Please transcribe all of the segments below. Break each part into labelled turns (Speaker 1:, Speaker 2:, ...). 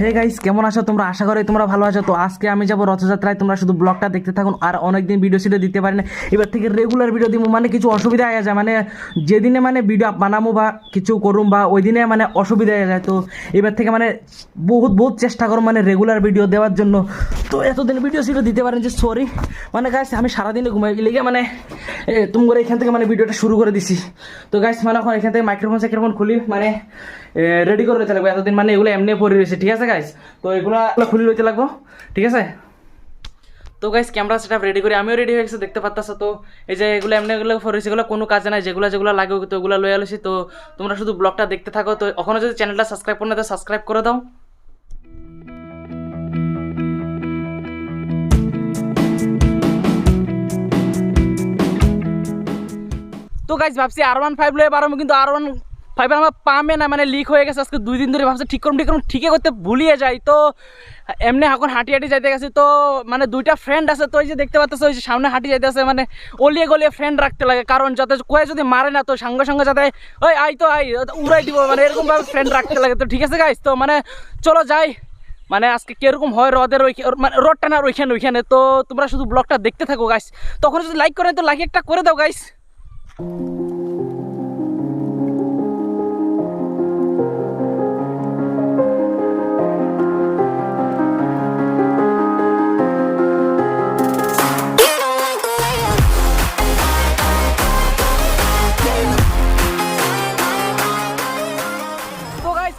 Speaker 1: Hey guys কেমন আছো তোমরা? আশা করি তোমরা ভালো আছো। তো আজকে আমি যাব রথযাত্রায়। তোমরা শুধু ব্লগটা দেখতে থাকুন আর অনেকদিন ভিডিও সিডিও দিতে পারি না এবার থেকে রেগুলার ভিডিও দিব মানে কিছু অসুবিধা হয়ে যায়। মানে যেদিনে মানে ভিডিও বানাবো বা কিছু করুম বা ওই দিনে মানে অসুবিধা হয়ে যায়। তো এবার থেকে মানে বহুত বহুত চেষ্টা করো মানে রেগুলার ভিডিও দেওয়ার জন্য। তো এতদিন ভিডিও সিডিও দিতে পারেন যে সরি মানে গাইস আমি সারাদিনে ঘুমাই লেগে মানে এ, তুমি করে এখান থেকে মানে ভিডিওটা শুরু করে দিছি। তো গাইস মানে এখন এখান থেকে মাইক্রোফোন সাইক্রোফোন খুলি মানে রেডি করে রইতে লাগবে। এতদিন মানে এগুলো এমনি পরে রয়েছে ঠিক আছে গাইস তো এগুলো খুলে রইতে লাগবো, ঠিক আছে? তো গাইস ক্যামেরা সেটআপ রেডি করে। আমিও রেডি হয়ে গেছি, দেখতে পাচ্তাছো তো? এই যে এগুলো এমনি এগুলো রয়েছে এগুলো কোনো কাজে নাই, যেগুলো যেগুলো লাগে তো ওগুলো লয়ে আলোছি তো তোমরা শুধু ব্লগটা দেখতে থাকো। তো এখনও যদি চ্যানেলটা সাবস্ক্রাইব করে না, তো সাবস্ক্রাইব করে দাও। তো গাইস ভাবছি আর ওয়ান ফাইভ লয়ে পারব কিন্তু আর ওয়ান ফাইভ আমার পামে না মানে লিক হয়ে গেছে, আজকে দুই দিন ধরে ভাবছে ঠিক করুন ঠিক করুন ঠিকই করতে ভুলিয়ে যাই। তো এমনি এখন হাঁটি হাঁটি যাইতে গেছি, তো মানে দুইটা ফ্রেন্ড আছে, তো ওই যে দেখতে পাচ্ছ ওই যে সামনে হাঁটি যাইতে আছে মানে অলিয়ে গলিয়ে ফ্রেন্ড রাখতে লাগে, কারণ যাতে কয়ে যদি মারে না, তো সঙ্গে সঙ্গে যাতে, ওই আই তো আই উড়াই দিব মানে এরকমভাবে ফ্রেন্ড রাখতে লাগে। তো ঠিক আছে গাইজ তো মানে চলো যাই। মানে আজকে কীরকম হয় রদের ওই মানে রড টানার ওইখানে ওইখানে। তো তোমরা শুধু ব্লগটা দেখতে থাকো গাইস তখন যদি লাইক করেন তো লাইক একটা করে দাও গাইস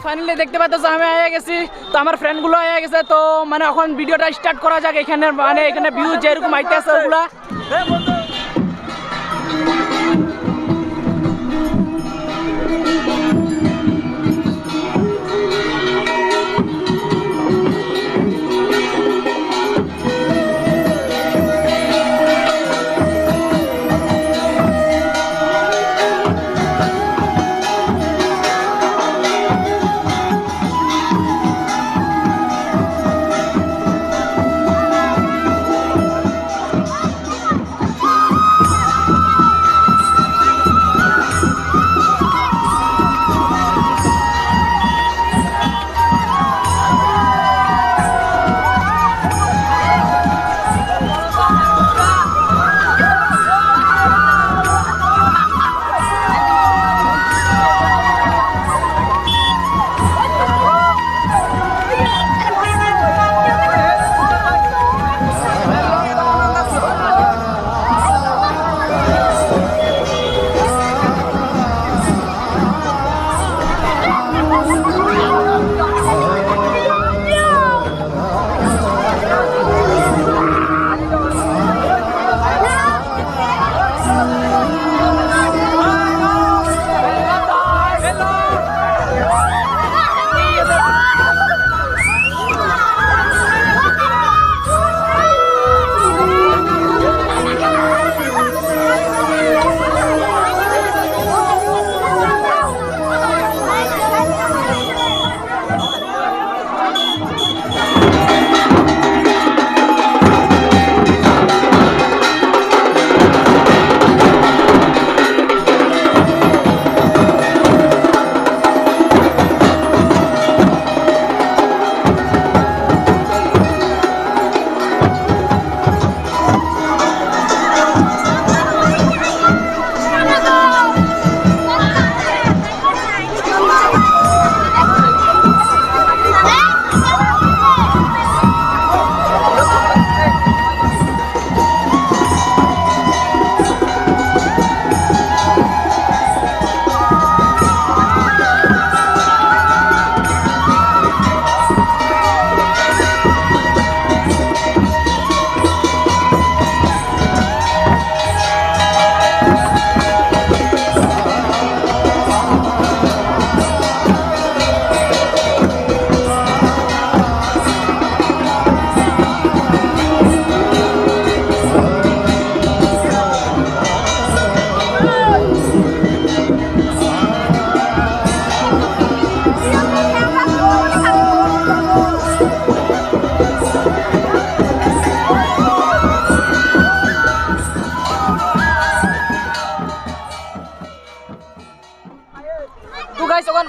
Speaker 1: ফাইনালি দেখতে পাচ্ছ আমি আয়া গেছি। তো আমার ফ্রেন্ডগুলো হয়ে গেছে। তো মানে এখন ভিডিওটা স্টার্ট করা যাক এখানে মানে এখানে ভিউ যেরকম আইতে আছে ওগুলা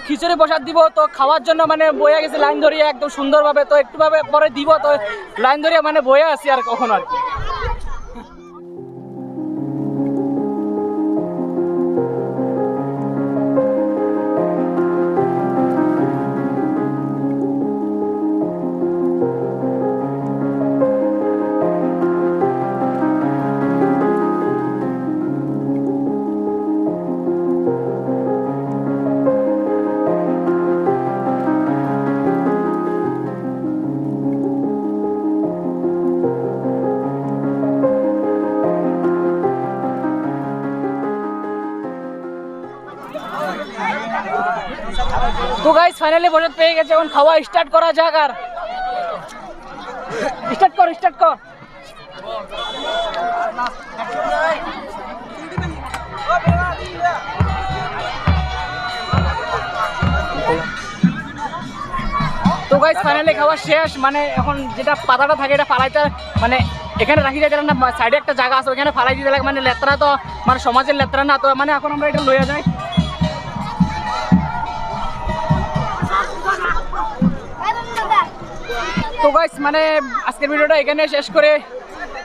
Speaker 2: খিচুড়ি প্রসাদ দিব, তো খাওয়ার জন্য মানে বয়ে গেছে, লাইন ধরিয়ে একদম সুন্দরভাবে, তো একটু ভাবে পরে দিব, তো লাইন ধরিয়ে মানে বয়ে আছি আর কখন আর তো গাইস ফাইনালি প্রসাদ পেয়ে গেছে, এখন খাওয়া স্টার্ট করা যাক আর। স্টার্ট কর স্টার্ট কর। তো গাইস ফাইনালি খাওয়া শেষ মানে এখন যেটা পাতাটা থাকে, এটা ফালাইতে মানে এখানে রাখি যায় না সাইডে একটা জায়গা আছে ওখানে ফালাই দিতে লাগে মানে লেতরা তো মানে সমাজের লেতরা না, তো মানে এখন আমরা এটা লইয়া যাই। তো গাইস মানে আজকের ভিডিওটা এখানে শেষ করে